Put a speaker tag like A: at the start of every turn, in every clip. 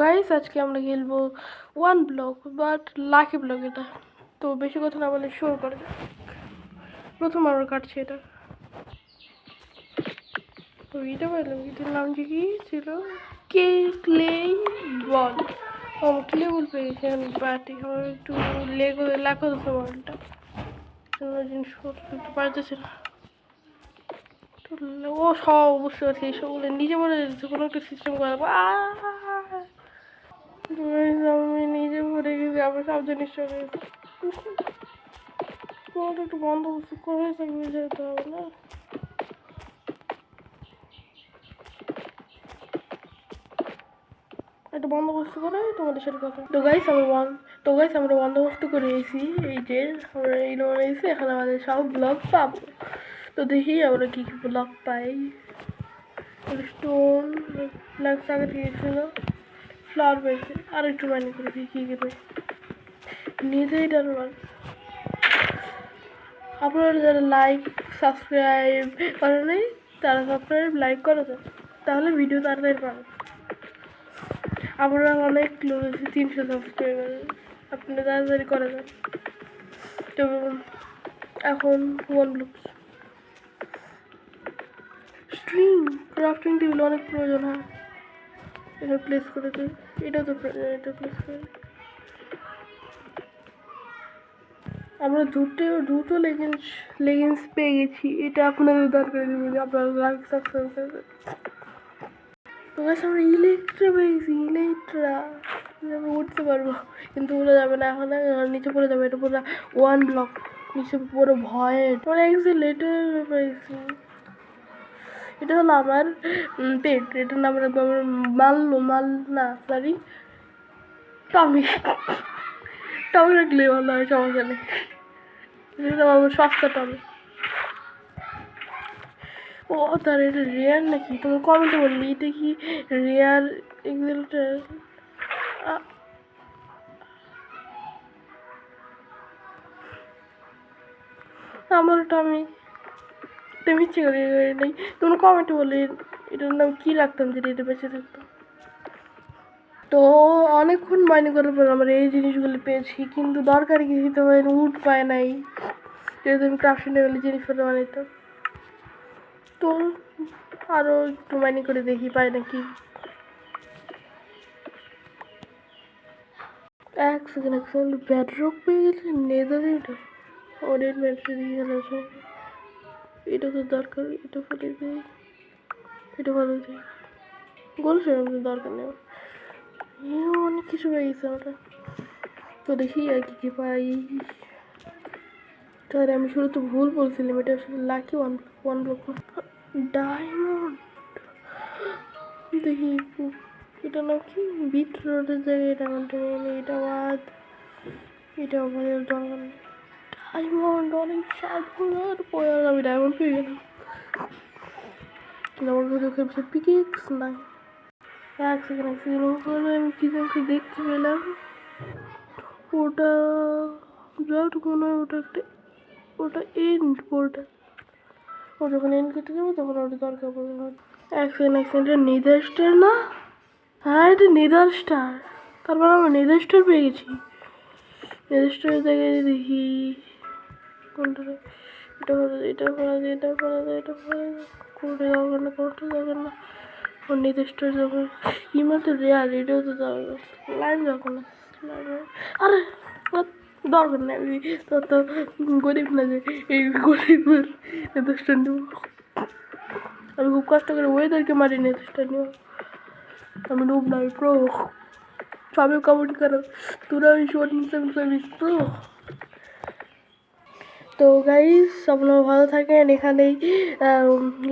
A: Guys আজকে আমরা খেলব one block but lucky block এটা। তো বেশি কথা না বলে শুরু করে প্রথম আমার কাটছে এটা। তো এটা বললাম এটার নাম যে কি ছিল? কে ক্লে বল ও ক্লে বল পেয়ে গেছি এখন বাটি আমার একটু লেগো লাখো দিতে বলটা। জিনিসপত্র একটু পারতেছে না। ও সব বুঝতে পারছি সবগুলো। নিজে মনে কোনো একটা সিস্টেম করা আমি নিজে ভরে গেছি আমার সব জিনিস চলে গেছে। কোনোটা একটু বন্দোবস্ত করে থাকবে যেতে হবে না? একটা বন্দোবস্ত করে তোমাদের সাথে কথা তো গাইস আমরা বন তো গাইস আমরা বন্দোবস্ত করে এসেছি। এই যে, আমরা এই নয় এসে এখন আমাদের সব ব্লগ পাবো। তো দেখি আমরা কী কী ব্লগ পাই। স্টোন ফ্ল্যাক্স আগে থেকে ফ্লাওয়ার পেয়েছে। আর একটু মাইনে করে কী পাই নিজেই ডালবার আপনারা যারা লাইক সাবস্ক্রাইব করে নেই, তারা সাবস্ক্রাইব লাইক করে দেন। তাহলে ভিডিও তাড়াতাড়ি পাবেন। আমরা অনেক ক্লোজ আছি, তিনশো সাবস্ক্রাইবার আপনারা তাড়াতাড়ি করে দেন। তো এখন one looks string crafting table অনেক প্রয়োজন, হয়। এটা প্লেস করে দিই। এটা তো এটা প্লেস করে আমরা দুটো দুটো লেগিংস লেগিংস পেয়ে গেছি এটা আপনাদের দরকার দেবেন আপনারা লাইক সাবস্ক্রাইব করবেন তো আমরা ইলেকট্রা পেয়ে গেছি ইলেকট্রা আমরা উঠতে পারব কিন্তু উঠে যাবে না। এখন নিচে পড়ে যাবে, এটা পুরো ওয়ান ব্লক নিচে পুরো ভয়ে মানে লেটার পেয়েছি। এটা হলো আমার পেট। এটার নাম রাখব আমার মাল্লু মাল না সরি টমি টমি রাখলে ভালো হয়, সমস্যা নেই। এটা আমার সস্তা টমি। ও, তার এটা রেয়ার নাকি? তুমি কমেন্টে বললি এটা কি রেয়ার এগুলোটা আমার টমি। তুমি ইচ্ছে করে নেই। তুমি কমেন্টে বললে এটার নাম কী রাখতাম যেটা এটা বেঁচে থাকতো? তো অনেকক্ষণ মাইনে করার পর আমরা এই জিনিসগুলো পেয়েছি, কিন্তু দরকারি কিছু তো উঠ পায় নাই। যেহেতু আমি ক্রাফটিং টেবিলে জিনিসপত্র বানাইতাম তো। আরও একটু মাইনে করে দেখি পাই নাকি। এক সেকেন্ড এক সেকেন্ড ব্যাডরক পেয়ে গেছে নেদার অনেক ম্যাট্রি দিয়ে গেল এটা তো দরকার, এটা ফেলে দিই এটা ভালো দিই গোল সেরকম দরকার নেই। এ অনেক কিছু পেয়ে গেছে আমরা। তো দেখি আর কি কি পাই। তাহলে আমি শুরু তো ভুল বলছিলাম, এটা আসলে lucky one one block diamond দেখি, এটা নাম কি? বিট রোডের জায়গায় ডায়মন্ডটা এটা বাদ। এটা আমাদের দরকার নেই। ডায়মন্ড অনেক সাত আর পরে আমি ডায়মন্ড পেয়ে গেলাম। কিন্তু আমার কাছে খেলছে নাই। এক সেকেন্ড এক সেকেন্ড ওখানে আমি কি যেন দেখতে পেলাম? ওটা যতটুকু মনে হয় ওটা একটা, ওটা এন্ড পোর্টাল ও যখন এন্ড কেটে যাবে, তখন ওটা দরকার পড়বে না। এক সেকেন্ড এক সেকেন্ড এটা নেদার স্টার না? হ্যাঁ এটা নেদার স্টার তারপর আমরা নেদার স্টার পেয়ে গেছি। নেদার স্টারের জায়গায় দেখি। কোনটা? এটা করা যায় এটা করা যায় এটা করা যায় এটা করা যায় কোনটা দরকার না কোনটা দরকার না। নির্দিষ্ট যাবে। ইমেল তো রেয়ার এটাও তো দরকার লাইন দরকার না। আরে দরকার নেই, আমি তো তো গরিব না যে, এই গরিবের নির্দিষ্ট নেব। আমি খুব কষ্ট করে ওয়েদারকে মারি, নির্দিষ্ট নেব। আমি নুব নাই প্রো সবাই কমেন্ট করো। তোরা ওই শোন সার্ভিস প্রো তো গাইস আপনারা ভালো থাকেন। এখানেই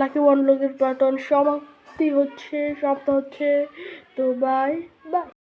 A: লাকি ওয়ান লোকের পাটন সমাপ্তি হচ্ছে সপ্তাহ হচ্ছে। তো বাই বাই